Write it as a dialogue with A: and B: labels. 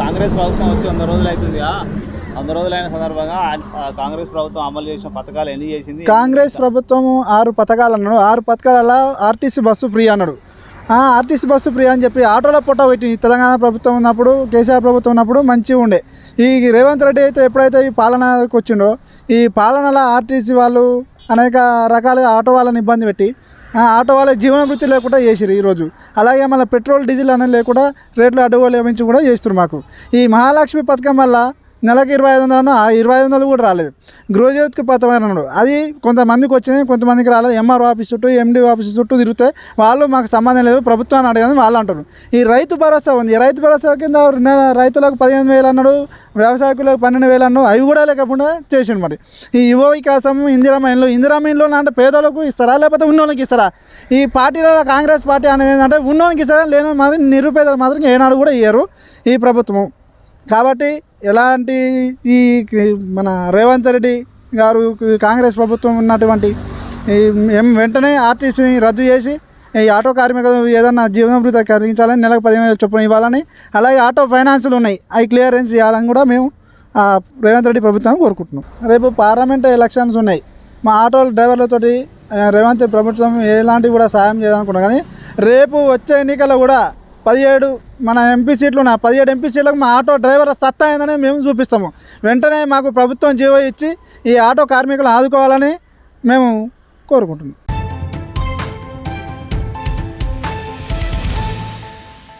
A: కాంగ్రెస్ ప్రభుత్వం వచ్చి వంద రోజులు అవుతుంది వంద రోజులైన సందర్భంగా కాంగ్రెస్ ప్రభుత్వం అమలు చేసిన పథకాలు ఎన్ని చేసింది?
B: కాంగ్రెస్ ప్రభుత్వం ఆరు పథకాలు అన్నాడు. ఆరు పథకాలలో ఆర్టీసీ బస్సు ఫ్రీ అన్నాడు. ఆర్టీసీ బస్సు ఫ్రీ అని చెప్పి ఆటోల పొట్ట పెట్టి తెలంగాణ ప్రభుత్వం ఉన్నప్పుడు కేసీఆర్ ప్రభుత్వం ఉన్నప్పుడు మంచిగా ఉండే. ఈ రేవంత్ రెడ్డి అయితే ఎప్పుడైతే ఈ పాలనకు వచ్చిండో ఈ పాలనలో ఆర్టీసీ వాళ్ళు అనేక రకాలుగా ఆటో వాళ్ళని ఇబ్బంది పెట్టి ఆటో వాళ్ళ జీవన వృత్తి లేకుండా చేసిరు ఈరోజు అలాగే మళ్ళీ పెట్రోల్ డీజిల్ అనేది లేకుండా రేట్లు అడ్డుగోలు ఏమించి కూడా చేస్తున్నారు మాకు. ఈ మహాలక్ష్మి పథకం వల్ల నెలకి ఇరవై ఐదు వందలు ఆ ఇరవై ఐదు వందలు కూడా రాలేదు. గృహజ్యోతికి పథకం అది కొంతమందికి వచ్చినాయి కొంతమందికి రాలేదు. ఎంఆర్ఓ ఆఫీస్ చుట్టూ ఎండి ఆఫీస్ చుట్టూ తిరిగితే వాళ్ళు మాకు సంబంధం లేదు ప్రభుత్వాన్ని అడగని వాళ్ళు అంటారు. ఈ రైతు భరోసా ఉంది. ఈ రైతు భరోసా కింద నెల- రైతులకు పదిహేను వేలు అన్నాడు వ్యవసాయకులకు పన్నెండు వేలు అన్నాడు అవి కూడా లేకుండా చేసిండు మరి. ఈ యువ వికాసం ఇందిరామైన్లో ఇందిరామైన్లో అంటే పేదలకు ఇస్తారా లేకపోతే ఉన్నోళ్ళకి ఇస్తారా? ఈ పార్టీలో కాంగ్రెస్ పార్టీ అనేది ఏంటంటే ఉన్నోనికి ఇస్తారా లేని మాత్రం నిరుపేదలు మాత్రం ఏనాడు కూడా ఇయ్యరు ఈ ప్రభుత్వం. కాబట్టి ఎలాంటి ఈ మన రేవంత్ రెడ్డి గారు కాంగ్రెస్ ప్రభుత్వం ఉన్నటువంటి వెంటనే ఆర్టీసీని రద్దు చేసి ఈ ఆటో కార్మికులు ఏదన్నా జీవనభృత కలిగించాలని నెలకు పదిహేను వేలు చొప్పున ఇవ్వాలని అలాగే ఆటో ఫైనాన్సులు ఉన్నాయి. అవి క్లియరెన్స్ చేయాలని కూడా మేము రేవంత్ రెడ్డి ప్రభుత్వాన్ని కోరుకుంటున్నాం. రేపు పార్లమెంట్ ఎలక్షన్స్ ఉన్నాయి. మా ఆటో డ్రైవర్లతోటి రేవంత్ ప్రభుత్వం ఎలాంటివి కూడా సాయం చేయాలనుకున్నాం కానీ రేపు వచ్చే ఎన్నికల్లో కూడా పదిహేడు మన ఎంపీ సీట్లు ఉన్నాయి పదిహేడు ఎంపీ సీట్లకు మా ఆటో డ్రైవర్ సత్తా అయిందని మేము చూపిస్తాము. వెంటనే మాకు ప్రభుత్వం జీవో ఇచ్చి ఈ ఆటో కార్మికులు ఆదుకోవాలని మేము కోరుకుంటున్నాం.